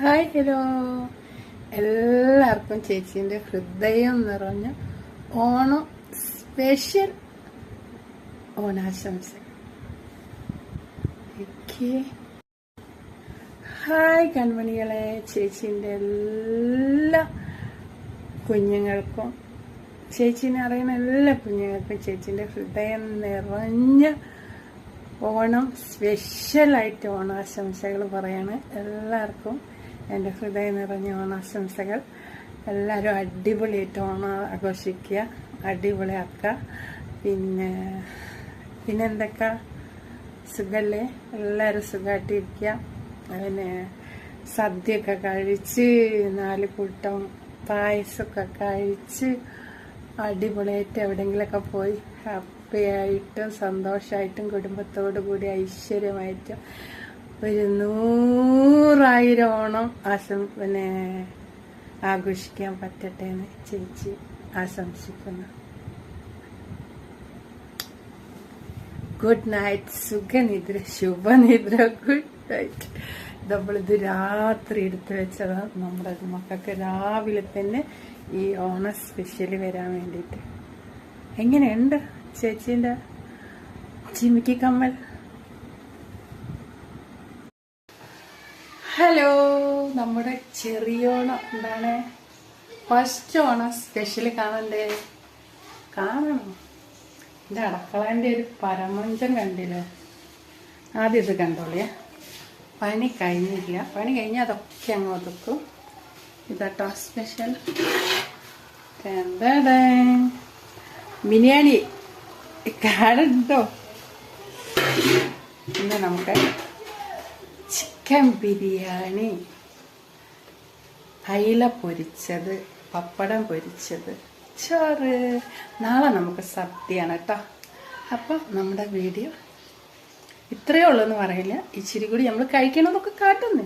Hi hello. എല്ലാവർക്കും ചേച്ചീന്റെ ഹൃദയം നിറഞ്ഞ ഓണം സ്പെഷ്യൽ ഓണാശംസ. ഹായ് കൺമണികളെ. ചേച്ചീന്റെ എല്ലാ കുഞ്ഞുങ്ങൾക്കും ചേച്ചീനെ അറിയുന്ന എല്ലാ കുഞ്ഞുങ്ങൾക്കും ചേച്ചീന്റെ ഹൃദയം നിറഞ്ഞ ഓണം സ്പെഷ്യലായിട്ട് ഓണാശംസകൾ പറയാണ്. എല്ലാവർക്കും എന്റെ ഹൃദയം നിറഞ്ഞ ഓണാശംസകൾ എല്ലാവരും അടിപൊളിയായിട്ട് ഓണം ആഘോഷിക്കുക. അടിപൊളിയാക്കുക പിന്നെ പിന്നെ എന്തൊക്കെ? സുഖല്ലേ? എല്ലാവരും സുഖമായിട്ടിരിക്കുക പിന്നെ സദ്യയൊക്കെ കഴിച്ച് നാല് കൂട്ടം പായസമൊക്കെ കഴിച്ച് അടിപൊളിയായിട്ട് എവിടെയെങ്കിലുമൊക്കെ പോയി ഹാപ്പിയായിട്ടും സന്തോഷമായിട്ടും കുടുംബത്തോടു കൂടി ഐശ്വര്യമായിട്ടും ഒരു നൂറായിരം ഓണം ആശം പിന്നെ ആഘോഷിക്കാൻ പറ്റട്ടെ എന്ന് ചേച്ചി ആശംസിക്കുന്നു. ഗുഡ് നൈറ്റ് സുഖനിദ്ര ശുഭനിദ്ര ഗുഡ് നൈറ്റ് നമ്മളിത് രാത്രി എടുത്തു വെച്ചതാണ് നമ്മുടെ മക്കൾക്ക് രാവിലെ തന്നെ ഈ ഓണ സ്പെഷ്യൽ വരാൻ വേണ്ടിയിട്ട്. എങ്ങനെയുണ്ട് ചേച്ചീന്റെ ചിമിക്കി കമ്മൽ? ഹലോ നമ്മുടെ ചെറിയോണം. എന്താണ്? ഫസ്റ്റ് ഓണം സ്പെഷ്യൽ കാണണ്ടേ? കാണണം. ഇത് അടക്കളേന്റെ ഒരു പരമഞ്ചം കണ്ടില്ലേ? ആദ്യം ഇത് കണ്ടോളിയ പണി കഴിഞ്ഞില്ല. പണി കഴിഞ്ഞാൽ അതൊക്കെ അങ്ങ് ഒതുക്കും. ഇതാട്ടോ സ്പെഷ്യൽ എന്താ ബിരിയാണി. കാണണ്ടോ ഇന്ന് നമുക്ക് ചിക്കൻ ബിരിയാണി. അയില പൊരിച്ചത് പപ്പടം പൊരിച്ചത്. ചോറ്. നാളെ നമുക്ക് സദ്യയാണ് കേട്ടോ അപ്പം നമ്മുടെ വീഡിയോ ഇത്രയേ ഉള്ളൂ എന്ന് പറയില്ല. ഇച്ചിരി കൂടി നമ്മൾ കഴിക്കണമെന്നൊക്കെ കാട്ടുന്നു.